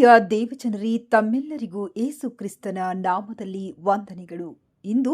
ಪ್ರಿಯ ದೇವಜನರಿ, ತಮ್ಮೆಲ್ಲರಿಗೂ ಏಸು ಕ್ರಿಸ್ತನ ನಾಮದಲ್ಲಿ ವಂದನೆಗಳು. ಇಂದು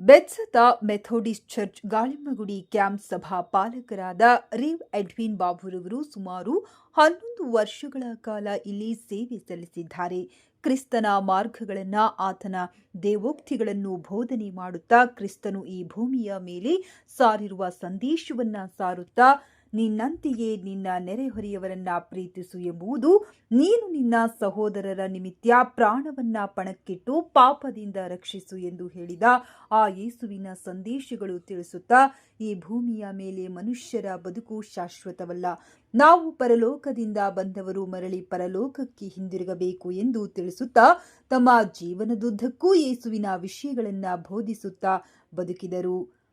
Bethesda Methodist church Galimmagudi camp ಸಭಾ ಪಾಲಕರಾದ ರಿವ್ ಎಡ್ವಿನ್ ಬಾಬುರವರು ಸುಮಾರು ಹನ್ನೊಂದು ವರ್ಷಗಳ ಕಾಲ ಇಲ್ಲಿ ಸೇವೆ ಸಲ್ಲಿಸಿದ್ದಾರೆ. ಕ್ರಿಸ್ತನ ಮಾರ್ಗಗಳನ್ನು ಆತನ ದೇವೋಕ್ತಿಗಳನ್ನು ಬೋಧನೆ ಮಾಡುತ್ತಾ ಕ್ರಿಸ್ತನು ಈ ಭೂಮಿಯ ಮೇಲೆ ಸಾರಿರುವ ಸಂದೇಶವನ್ನು ಸಾರುತ್ತಾ ನಿನ್ನಂತೆಯೇ ನಿನ್ನ ನೆರೆಹೊರೆಯವರನ್ನ ಪ್ರೀತಿಸು ಎಂಬುದು ನೀನು ನಿನ್ನ ಸಹೋದರರ ನಿಮಿತ್ತ ಪ್ರಾಣವನ್ನ ಪಣಕ್ಕಿಟ್ಟು ಪಾಪದಿಂದ ರಕ್ಷಿಸು ಎಂದು ಹೇಳಿದ ಆ ಯೇಸುವಿನ ಸಂದೇಶಗಳು ತಿಳಿಸುತ್ತಾ ಈ ಭೂಮಿಯ ಮೇಲೆ ಮನುಷ್ಯರ ಬದುಕು ಶಾಶ್ವತವಲ್ಲ. ನಾವು ಪರಲೋಕದಿಂದ ಬಂದವರು ಮರಳಿ ಪರಲೋಕಕ್ಕೆ ಹಿಂದಿರುಗಬೇಕು ಎಂದು ತಿಳಿಸುತ್ತಾ ತಮ್ಮ ಜೀವನದುದ್ದಕ್ಕೂ ಯೇಸುವಿನ ವಿಷಯಗಳನ್ನು ಬೋಧಿಸುತ್ತಾ ಬದುಕಿದರು.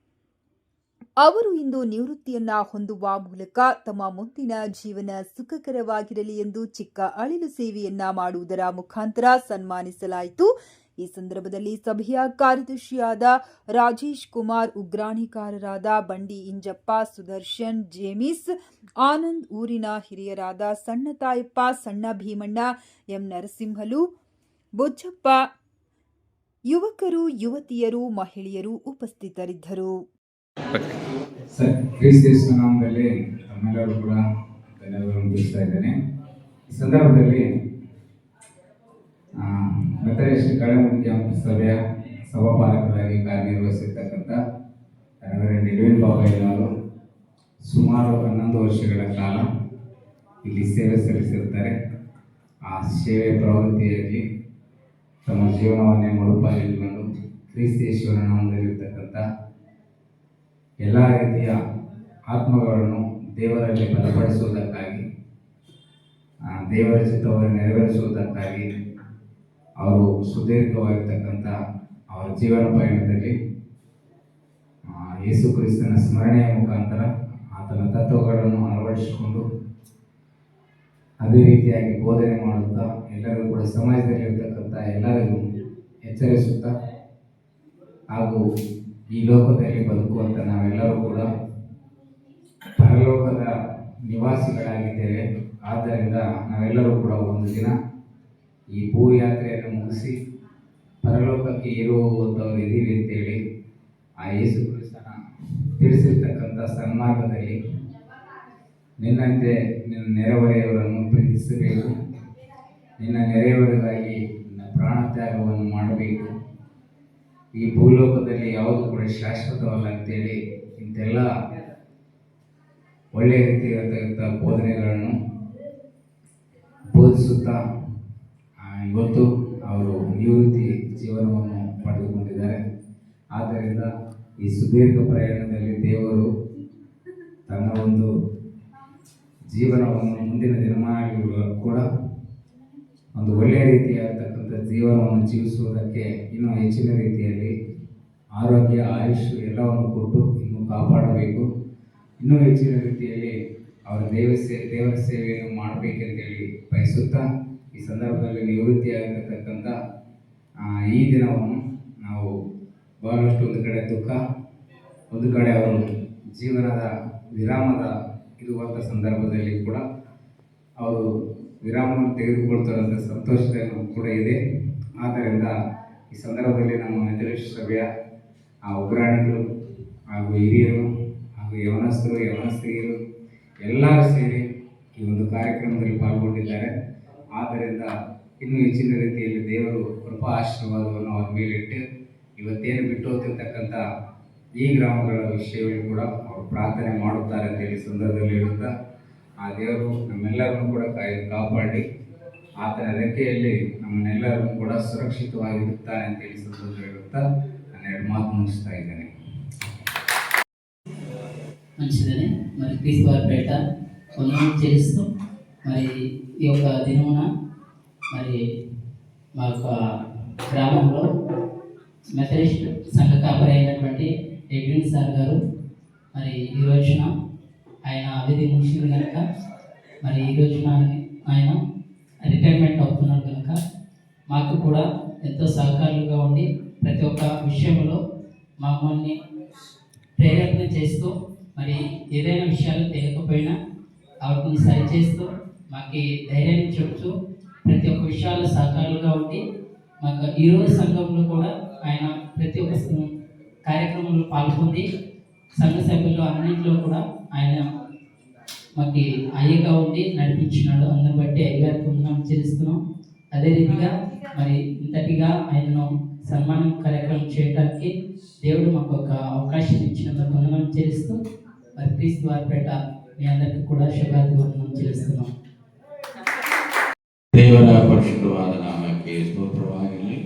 ಅವರು ಇಂದು ನಿವೃತ್ತಿಯನ್ನ ಹೊಂದುವ ಮೂಲಕ ತಮ್ಮ ಮುಂದಿನ ಜೀವನ ಸುಖಕರವಾಗಿರಲಿ ಎಂದು ಚಿಕ್ಕ ಅಳಿಲು ಸೇವೆಯನ್ನ ಮಾಡುವುದರ ಮುಖಾಂತರ ಸನ್ಮಾನಿಸಲಾಯಿತು. ಈ ಸಂದರ್ಭದಲ್ಲಿ ಸಭೆಯ ಕಾರ್ಯದರ್ಶಿಯಾದ ರಾಜೇಶ್ ಕುಮಾರ್, ಉಗ್ರಾಣಿಕಾರರಾದ ಬಂಡಿ ಇಂಜಪ್ಪ, ಸುದರ್ಶನ್, ಜೇಮಿಸ್, ಆನಂದ್ ಊರಿನ ಹಿರಿಯರಾದ ಸಣ್ಣ ತಾಯಪ್ಪ ಸಣ್ಣ ಭೀಮಣ್ಣ, ಎಂ. ನರಸಿಂಹಲು, ಬೊಜ್ಜಪ್ಪ, ಯುವಕರು, ಯುವತಿಯರು, ಮಹಿಳೆಯರು ಉಪಸ್ಥಿತರಿದ್ದರು. ಸರ್ ಕ್ರಿಸ್ತೇಶ್ವರ ನಾಮದಲ್ಲಿ ತಮ್ಮೆಲ್ಲರೂ ಕೂಡ ಧನ್ಯವಾದಗಳನ್ನು ತಿಳಿಸ್ತಾ ಇದ್ದೇನೆ. ಈ ಸಂದರ್ಭದಲ್ಲಿ ಮೆಥಡಿಸ್ಟ್ ಕಳೆಮುಡಿ ಕ್ಯಾಂಪ್ ಸಭೆಯ ಸಭಾಪಾಲಕರಾಗಿ ಕಾರ್ಯನಿರ್ವಹಿಸಿರ್ತಕ್ಕಂಥ ಎಡ್ವಿನ್ ಬಾಬಯ್ಯನವರು ಸುಮಾರು ಹನ್ನೊಂದು ವರ್ಷಗಳ ಕಾಲ ಇಲ್ಲಿ ಸೇವೆ ಸಲ್ಲಿಸಿರ್ತಾರೆ ಆ ಸೇವೆ ಪ್ರವೃತ್ತಿಯಾಗಿ ತಮ್ಮ ಜೀವನವನ್ನೇ ಮುಡುಪಾಗಿಟ್ಟುಕೊಂಡು ಕ್ರಿಸ್ತೇಶ್ವರ ನಾಮದಲ್ಲಿರ್ತಕ್ಕಂಥ ಎಲ್ಲ ರೀತಿಯ ಆತ್ಮಗಳನ್ನು ದೇವರಲ್ಲಿ ಬಲಪಡಿಸುವುದಕ್ಕಾಗಿ ದೇವರ ಚಿತ್ತವನ್ನು ನೆರವೇರಿಸುವುದಕ್ಕಾಗಿ ಅವರು ಸುದೀರ್ಘವಾಗಿರ್ತಕ್ಕಂಥ ಅವರ ಜೀವನ ಪಯಣದಲ್ಲಿ ಯೇಸು ಕ್ರಿಸ್ತನ ಸ್ಮರಣೆಯ ಮುಖಾಂತರ ಆತನ ತತ್ವಗಳನ್ನು ಅಳವಡಿಸಿಕೊಂಡು ಅದೇ ರೀತಿಯಾಗಿ ಬೋಧನೆ ಮಾಡುತ್ತಾ ಎಲ್ಲರೂ ಕೂಡ ಸಮಾಜದಲ್ಲಿರ್ತಕ್ಕಂಥ ಎಲ್ಲರಿಗೂ ಎಚ್ಚರಿಸುತ್ತಾ ಹಾಗೂ ಈ ಲೋಕದಲ್ಲಿ ಬದುಕುವಂತ ನಾವೆಲ್ಲರೂ ಕೂಡ ಪರಲೋಕದ ನಿವಾಸಿಗಳಾಗಿದ್ದೇವೆ. ಆದ್ದರಿಂದ ನಾವೆಲ್ಲರೂ ಕೂಡ ಒಂದು ದಿನ ಈ ಭೂಯಾತ್ರೆಯನ್ನು ಮುಗಿಸಿ ಪರಲೋಕಕ್ಕೆ ಇರುವಂಥವ್ರು ಇದ್ದೀವಿ ಅಂತೇಳಿ ಆ ಯೇಸು ಕ್ರಿಸ್ತನ ತಿಳಿಸಿರ್ತಕ್ಕಂಥ ಸನ್ಮಾರ್ಗದಲ್ಲಿ ನಿನ್ನಂತೆ ನಿನ್ನ ನೆರೆಹೊರೆಯವರನ್ನು ಪ್ರೀತಿಸಬೇಕು. ನಿನ್ನ ನೆರೆಯವರಿಗಾಗಿ ನಿನ್ನ ಪ್ರಾಣ ತ್ಯಾಗವನ್ನು ಮಾಡಬೇಕು. ಈ ಭೂಲೋಕದಲ್ಲಿ ಯಾವುದು ಕೂಡ ಶಾಶ್ವತವಲ್ಲ ಅಂತೇಳಿ ಇಂತೆಲ್ಲ ಒಳ್ಳೆಯ ರೀತಿಯಾಗಿರ್ತಕ್ಕಂಥ ಬೋಧನೆಗಳನ್ನು ಬೋಧಿಸುತ್ತಾ ಇವತ್ತು ಅವರು ನಿವೃತ್ತಿ ಜೀವನವನ್ನು ಪಡೆದುಕೊಂಡಿದ್ದಾರೆ. ಆದ್ದರಿಂದ ಈ ಸುದೀರ್ಘ ಪ್ರಯಾಣದಲ್ಲಿ ದೇವರು ತನ್ನ ಒಂದು ಜೀವನವನ್ನು ಮುಂದಿನ ದಿನಮಾನಗಳು ಕೂಡ ಒಂದು ಒಳ್ಳೆಯ ರೀತಿಯಾಗಿರ್ತಕ್ಕಂಥ ಜೀವನವನ್ನು ಜೀವಿಸುವುದಕ್ಕೆ ಇನ್ನೂ ಹೆಚ್ಚಿನ ರೀತಿಯಲ್ಲಿ ಆರೋಗ್ಯ, ಆಯುಷ್ ಎಲ್ಲವನ್ನು ಕೊಟ್ಟು ಇನ್ನೂ ಕಾಪಾಡಬೇಕು. ಇನ್ನೂ ಹೆಚ್ಚಿನ ರೀತಿಯಲ್ಲಿ ಅವರ ದೇವ ಸೇ, ದೇವರ ಸೇವೆಯನ್ನು ಮಾಡಬೇಕಂತೇಳಿ ಬಯಸುತ್ತಾ ಈ ಸಂದರ್ಭದಲ್ಲಿ ನಿವೃತ್ತಿಯಾಗಿರ್ತಕ್ಕಂಥ ಈ ದಿನವನ್ನು ನಾವು ಬಹಳಷ್ಟು ಒಂದು ಕಡೆ ದುಃಖ, ಒಂದು ಕಡೆ ಅವರು ಜೀವನದ ವಿರಾಮದ ಇರುವಂಥ ಸಂದರ್ಭದಲ್ಲಿ ಕೂಡ ಅವರು ವಿರಾಮವನ್ನು ತೆಗೆದುಕೊಳ್ತಾರಂಥ ಸಂತೋಷ ಕೂಡ ಇದೆ. ಆದ್ದರಿಂದ ಈ ಸಂದರ್ಭದಲ್ಲಿ ನಮ್ಮ ಮೆಥಡಿಸ್ಟ್ ಸಭೆಯ ಆ ಉಗ್ರಾಣಿಗಳು ಹಾಗೂ ಹಿರಿಯರು ಹಾಗೂ ಯವನಸ್ಥರು ಯವನಸ್ತ್ರೀಯರು ಎಲ್ಲರೂ ಸೇರಿ ಈ ಒಂದು ಕಾರ್ಯಕ್ರಮದಲ್ಲಿ ಪಾಲ್ಗೊಂಡಿದ್ದಾರೆ. ಆದ್ದರಿಂದ ಇನ್ನೂ ಹೆಚ್ಚಿನ ರೀತಿಯಲ್ಲಿ ದೇವರು ಕೃಪಾ ಆಶೀರ್ವಾದವನ್ನು ಅವರ ಮೇಲಿಟ್ಟು ಇವತ್ತೇನು ಬಿಟ್ಟು ಹೋಗ್ತಿರ್ತಕ್ಕಂಥ ಈ ಗ್ರಾಮಗಳ ವಿಷಯಗಳು ಕೂಡ ಅವರು ಪ್ರಾರ್ಥನೆ ಮಾಡುತ್ತಾರೆ ಅಂತೇಳಿ ಸಂದರ್ಭದಲ್ಲಿ ಹೇಳುತ್ತಾ ಆ ದೇವರು ನಮ್ಮೆಲ್ಲರನ್ನು ಕೂಡ ಕಾಯಿ ಕಾಪಾಡಿ ಆತನ ರೆಕ್ಕೆಯಲ್ಲಿ ನಮ್ಮನ್ನೆಲ್ಲರನ್ನು ಕೂಡ ಸುರಕ್ಷಿತವಾಗಿರುತ್ತಾರೆ ಅಂತೇಳಿ ಸಂತೋಷ ಹೇಳುತ್ತಾ ನಾನು ಎರಡು ಮಾತು ಮುಗಿಸ್ತಾ ಇದ್ದೇನೆ మంచిదని మరి క్రీస్తు వారి పేట వందనం చేస్తూ మరి ఈ యొక్క దినమున మరి మా యొక్క గ్రామంలో మెథడిస్ట్ సంఘ కాపరి అయినటువంటి ఎడ్విన్ సార్ గారు మరి ఈ రోజున ఆయన అవిధి ముగిసింది కనుక మరి ఈ రోజున ఆయన రిటైర్మెంట్ అవుతున్నారు కనుక మాకు కూడా ఎంతో సహకారులుగా ఉండి ప్రతి ఒక్క విషయంలో మమ్మల్ని ప్రేరేపణ చేస్తూ మరి ఏదైనా విషయాలు తెలియకపోయినా వాటిని సరిచేస్తూ మాకు ధైర్యాన్ని చెప్తూ ప్రతి ఒక్క విషయాలు సహకారులుగా ఉండి మాకు ఈరోజు సంఘంలో కూడా ఆయన ప్రతి ఒక్క కార్యక్రమంలో పాల్గొంది సంఘ సభ్యుల్లో అన్నింటిలో కూడా ఆయన మాకు అయ్యగా ఉండి నడిపించినాడు అందుని బట్టి అయ్యగారికి ఉన్నాం చెల్లిస్తున్నాం అదే రీతిగా మరి ఇంతటిగా ఆయనను సన్మానం కార్యక్రమం చేయడానికి దేవుడు మాకు ఒక అవకాశం ఇచ్చినందుకు వందనం చెల్లిస్తూ మరి క్రీస్తు వారిపేట మీ అందరికీ కూడా శుభాది వందనం చెల్లిస్తున్నాం ದೇವರ ಪರಿಶುದ್ಧವಾದ ನಾಮಕ್ಕೆ ಸ್ತೋತ್ರವಾಗಲಿ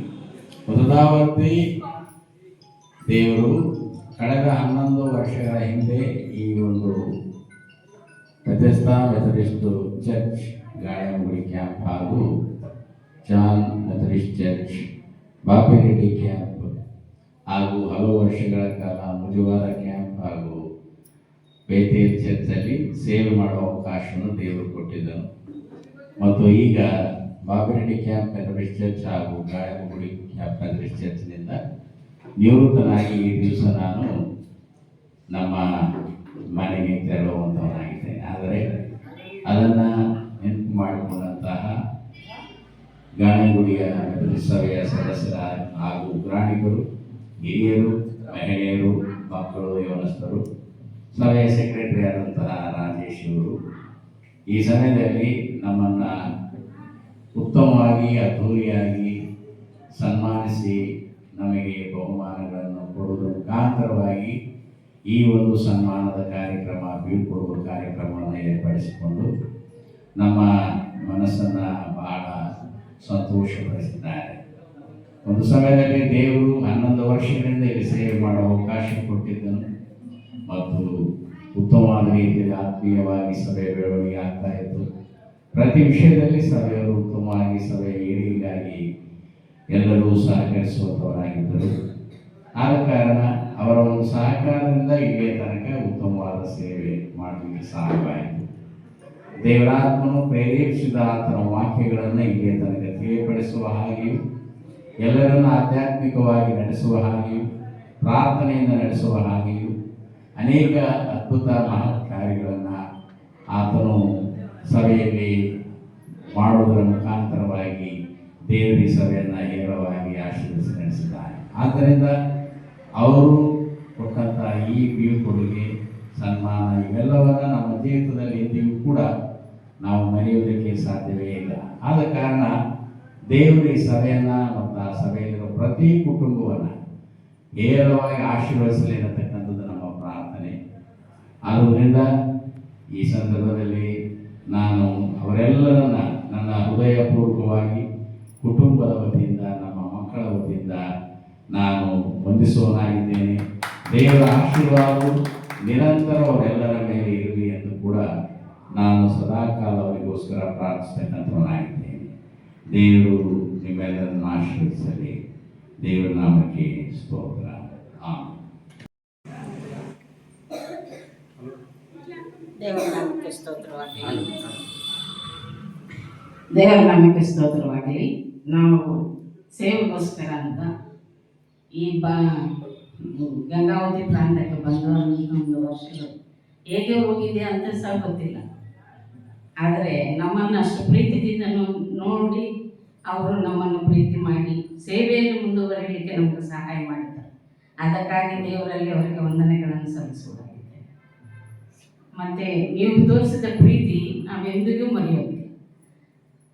ಮೊದಲಾವರ್ತಿ ದೇವರು ಕಳೆದ ಹನ್ನೊಂದು ವರ್ಷಗಳ ಹಿಂದೆ ಈ ಒಂದು Bethesda Methodist church Gayangudi camp ಹಾಗೂ John Methodist church Bapireddy camp ಹಾಗೂ ಹಲವು ವರ್ಷಗಳ ಕಾಲ ಮುಜುವಾರ ಕ್ಯಾಂಪ್ ಹಾಗೂ ಬೇತೇಲ್ ಚರ್ಚಲ್ಲಿ ಸೇವೆ ಮಾಡುವ ಅವಕಾಶವನ್ನು ದೇವರು ಕೊಟ್ಟಿದ್ದನು. ಮತ್ತು ಈಗ ಬಾಬಿರೆಡ್ಡಿ ಕ್ಯಾಂಪ್ ಮೆಥಡಿಸ್ಟ್ ಚರ್ಚ್ ಹಾಗೂ ಗಾಯಂಗುಡಿ ಕ್ಯಾಂಪ್ ಮೆಥಡಿಸ್ಟ್ ಚರ್ಚ್ನಿಂದ ನಿವೃತ್ತನಾಗಿ ಈ ದಿವಸ ನಾನು ನಮ್ಮ ಮನೆಗೆ ತೆರಳುವಂಥವನಾಗಿದ್ದೇನೆ ಆದರೆ ಅದನ್ನು ನೆನಪು ಮಾಡಿಕೊಂಡಂತಹ ಗಾಣಗುಡಿಯ ಸಭೆಯ ಸದಸ್ಯರ ಹಾಗೂ ಗ್ರಾಣಿಕರು ಹಿರಿಯರು, ಮಹಿಳೆಯರು, ಮಕ್ಕಳು ಯೋನಸ್ಥರು ಸಭೆಯ ಸೆಕ್ರೆಟರಿ ಆದಂತಹ ರಾಜೇಶ್ ಇವರು ಈ ಸಮಯದಲ್ಲಿ ನಮ್ಮನ್ನು ಉತ್ತಮವಾಗಿ ಅದ್ಧೂರಿಯಾಗಿ ಸನ್ಮಾನಿಸಿ ನಮಗೆ ಬಹುಮಾನಗಳನ್ನು ಕೊಡುವುದರ ಮುಖಾಂತರವಾಗಿ ಈ ಒಂದು ಸನ್ಮಾನದ ಕಾರ್ಯಕ್ರಮ, ಬೀಳ್ಕೊಡುವ ಕಾರ್ಯಕ್ರಮವನ್ನು ಏರ್ಪಡಿಸಿಕೊಂಡು ನಮ್ಮ ಮನಸ್ಸನ್ನು ಬಹಳ ಸಂತೋಷಪಡಿಸಿದ್ದಾರೆ. ಒಂದು ಸಮಯದಲ್ಲಿ ದೇವರು ಹನ್ನೊಂದು ವರ್ಷಗಳಿಂದ ಇಲ್ಲಿ ಸೇವೆ ಮಾಡುವ ಅವಕಾಶ ಕೊಟ್ಟಿದ್ದನು ಮತ್ತು ಉತ್ತಮವಾದ ರೀತಿಯಲ್ಲಿ ಆತ್ಮೀಯವಾಗಿ ಸಭೆ ಬೆಳವಣಿಗೆ ಆಗ್ತಾ ಇತ್ತು. ಪ್ರತಿ ವಿಷಯದಲ್ಲಿ ಸಭೆಯವರು ಉತ್ತಮವಾಗಿ ಸಭೆ ಏಳಿಗೆಗಾಗಿ ಎಲ್ಲರೂ ಸಹಕರಿಸುವವರಾಗಿದ್ದರು. ಆದ ಕಾರಣ ಅವರ ಒಂದು ಸಹಕಾರದಿಂದ ಇಲ್ಲಿಯ ತನಕ ಉತ್ತಮವಾದ ಸೇವೆ ಮಾಡಲಿಕ್ಕೆ ಸಾಧ್ಯವಾಯಿತು. ದೇವರಾತ್ಮನು ಪ್ರೇರೇಪಿಸಿದ ಆತನ ವಾಕ್ಯಗಳನ್ನು ಇಲ್ಲಿಯ ತನಕ ತಿಳಿಯಪಡಿಸುವ ಹಾಗೆಯೂ, ಎಲ್ಲರನ್ನು ಆಧ್ಯಾತ್ಮಿಕವಾಗಿ ನಡೆಸುವ ಹಾಗೆಯೂ, ಪ್ರಾರ್ಥನೆಯಿಂದ ನಡೆಸುವ ಹಾಗೆಯೂ ಅನೇಕ ಅದ್ಭುತ ಮಹತ್ ಕಾರ್ಯಗಳನ್ನು ಆತನು ಸಭೆಯಲ್ಲಿ ಮಾಡುವುದರ ಮುಖಾಂತರವಾಗಿ ದೇವರಿ ಸಭೆಯನ್ನು ಹೇರಳವಾಗಿ ಆಶೀರ್ವಿಸಿ ನಡೆಸಿದ್ದಾರೆ ಆದ್ದರಿಂದ ಅವರು ಕೊಟ್ಟಂಥ ಈ ಬೀಳ್ಕೊಡುಗೆ, ಸನ್ಮಾನ ಇವೆಲ್ಲವನ್ನು ನಮ್ಮ ಜೀವಿತದಲ್ಲಿ ಎಂದಿಗೂ ಕೂಡ ನಾವು ಮರೆಯುವುದಕ್ಕೆ ಸಾಧ್ಯವೇ ಇಲ್ಲ. ಆದ ಕಾರಣ ದೇವರು ಈ ಸಭೆಯನ್ನು ಮತ್ತು ಆ ಸಭೆಯಲ್ಲಿರುವ ಪ್ರತಿ ಕುಟುಂಬವನ್ನು ಹೇರಳವಾಗಿ ಆಶೀರ್ವದಿಸಲಿ ಅನ್ನತಕ್ಕಂಥದ್ದು ನಮ್ಮ ಪ್ರಾರ್ಥನೆ. ಆದ್ದರಿಂದ ಈ ಸಂದರ್ಭದಲ್ಲಿ ನಾನು ವಂದಿಸುವನಾಗಿದ್ದೇನೆ ದೇವರ ಆಶೀರ್ವಾದವು ನಿರಂತರ ಅವರೆಲ್ಲರ ಮೇಲೆ ಇರಲಿ ಎಂದು ಕೂಡ ನಾನು ಸದಾಕಾಲ ಅವರಿಗೋಸ್ಕರ ಪ್ರಾರ್ಥಿಸ್ತಕ್ಕಂಥವನಾಗಿದ್ದೇನೆ ದೇವರು ನಿಮ್ಮೆಲ್ಲರನ್ನು ಆಶ್ರಯಿಸಲಿ ದೇವರ ನಾಮಕ್ಕೆ ಸ್ತೋತ್ರ. ದೇವರ ನಾಮಕ್ಕೆ ಸ್ತೋತ್ರವಾಗಲಿ. ದೇವರ ನಾಮಕ್ಕೆ ಸ್ತೋತ್ರವಾಗಲಿ. ನಾವು ಸೇವೆಗೋಸ್ಕರ ಅಂತ ಈ ಬಾ, ಗಂಗಾವತಿ ಪ್ರಾಂತ್ಯಕ್ಕೆ ಬಂದು ಒಂದು ವರ್ಷಗಳು ಹೇಗೆ ಹೋಗಿದೆ ಅಂತ ಸಹ ಗೊತ್ತಿಲ್ಲ. ಆದರೆ ನಮ್ಮನ್ನು ಅಷ್ಟು ಪ್ರೀತಿದಿಂದ ನೋಡಿ ಅವರು ನಮ್ಮನ್ನು ಪ್ರೀತಿ ಮಾಡಿ ಸೇವೆಯನ್ನು ಮುಂದುವರಿಯಲಿಕ್ಕೆ ನಮಗೆ ಸಹಾಯ ಮಾಡಿದ್ದಾರೆ. ಅದಕ್ಕಾಗಿ ದೇವರಲ್ಲಿ ಅವರಿಗೆ ವಂದನೆಗಳನ್ನು ಸಲ್ಲಿಸುವುದಾಗಿದೆ. ಮತ್ತೆ ನೀವು ತೋರಿಸಿದ ಪ್ರೀತಿ ನಾವೆಂದಿಗೂ ಮರೆಯೋದಿಲ್ಲ.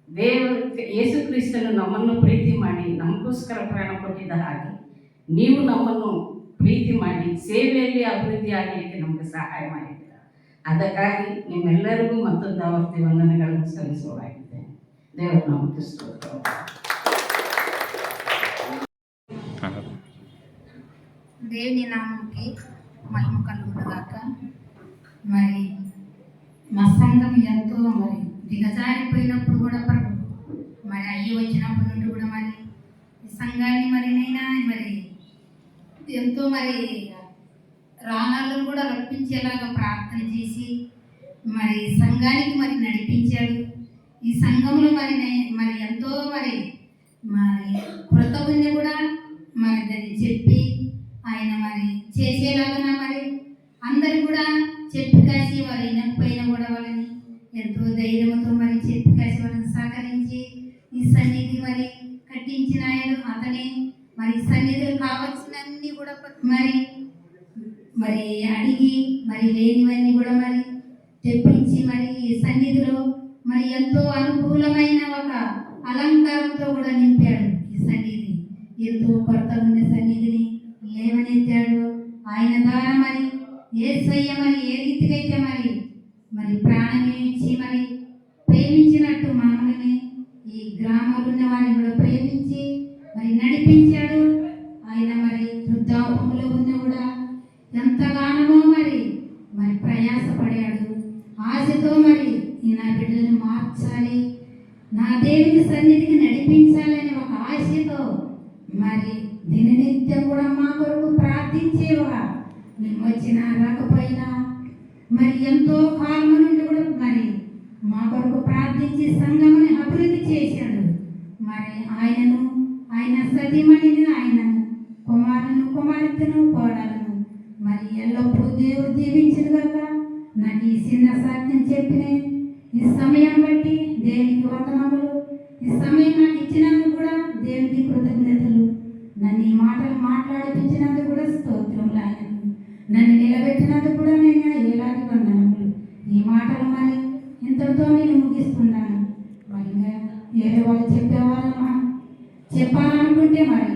ದೇವರು ಯೇಸು ಕ್ರಿಸ್ತನು ನಮ್ಮನ್ನು ಪ್ರೀತಿ ಮಾಡಿ ನಮಗೋಸ್ಕರ ಪ್ರಾಣ ಕೊಟ್ಟಿದ್ದ ಹಾಗೆ ನೀವು ನಮ್ಮನ್ನು ಪ್ರೀತಿ ಮಾಡಿ ಸೇವೆಯಲ್ಲಿ ಅಭಿವೃದ್ಧಿ ಆಗಲಿಕ್ಕೆ ನಮಗೆ ಸಹಾಯ ಮಾಡಿದ್ದೀರ ಅದಕ್ಕಾಗಿ ನಿಮ್ಮೆಲ್ಲರಿಗೂ ಮತ್ತೊಂದು ಆವರ್ತಿ ವಂದನೆಗಳನ್ನು ಸಲ್ಲಿಸುವಾಗಿದೆ ದೇವರ ನಾಮಕ್ಕೆ ಸ್ತೋತ್ರ దేవుని నామంకి మహిమ కలుగునుగాక మరి మా సంఘం ఎంతో మరి దిగజారిపోయినప్పుడు కూడా ప్రభు మరి అయ్యి వచ్చినప్పటి నుండి కూడా మరి ఈ సంఘాన్ని మరి నైనా మరి ఎంతో మరి రానాలను కూడా రప్పించేలాగా ప్రార్థన చేసి మరి సంఘానికి మరి నడిపించాడు. ఈ సంఘంలో మరి మరి ఎంతో మరి మరి కృతజ్ఞ కూడా మరి దాన్ని చెప్పి ఆయన మరి చేసేలాగా మరి అందరు కూడా చెప్పి కాసి వారు వినకపోయినా కూడా వాళ్ళని ఎంతో ధైర్యంతో మరి చెప్పి కాసి వాళ్ళని సహకరించి ఈ సన్నిధి మరి కట్టించిన ఆయన అతనే మరి సన్నిధులు కావాల్సినన్ని కూడా మరి మరి అడిగి మరి లేనివన్నీ కూడా మరి తెప్పించి మరి ఈ సన్నిధిలో మరి ఎంతో అనుకూలమైన ఒక అలంకారంతో కూడా నింపాడు ఈ సన్నిధి. ఎంతో కొరత ఉన్న సన్నిధిని లేవనెత్తాడు. ఆయన ద్వారా మరి ఏసయ్య మరి ఏ రీతికైతే మరి మరి ప్రాణమే ఇచ్చి మరి ప్రేమించినట్టు మనల్ని ఈ గ్రామంలో ఉన్న వారిని కూడా ప్రేమించి మరి నడిపించాడు. మార్చాలి నా దేవుని సన్నిధికి నడిపించాలనే ఒక ఆశతో మరి దిననిత్యం కూడా మా కొరకు ప్రార్థించేవా? మేము వచ్చినా రాకపోయినా మరి ఎంతో కాలం నుండి కూడా మరి మా కొరకు ప్రార్థించి సంఘముని అభివృద్ధి చేశాడు. మరి ఆయనను ఆయన సతీమణిని ఆయనను కుమారును కుమార్తెను కోడలను మరి ఎల్లప్పుడూ దేవుడు దీవించిన కదా నాకు ఈ చిన్న సాధ్యం చెప్పినే ఈ సమయం బట్టి దేవునికి వందనములు. ఈ సమయం నాకు ఇచ్చినందుకు కూడా దేవునికి కృతజ్ఞతలు. నన్ను ఈ మాటలు మాట్లాడిపించినందుకు కూడా స్తోత్రములు ఆయన. నన్ను నిలబెట్టినందుకు కూడా నేను ఏలాంటి వందనములు. ఈ మాటలు మరి ఇంతటితో నేను ముగిస్తున్నాను. మరి వేరే వాళ్ళు చెప్పేవారు చెప్పాలనుకుంటే మరి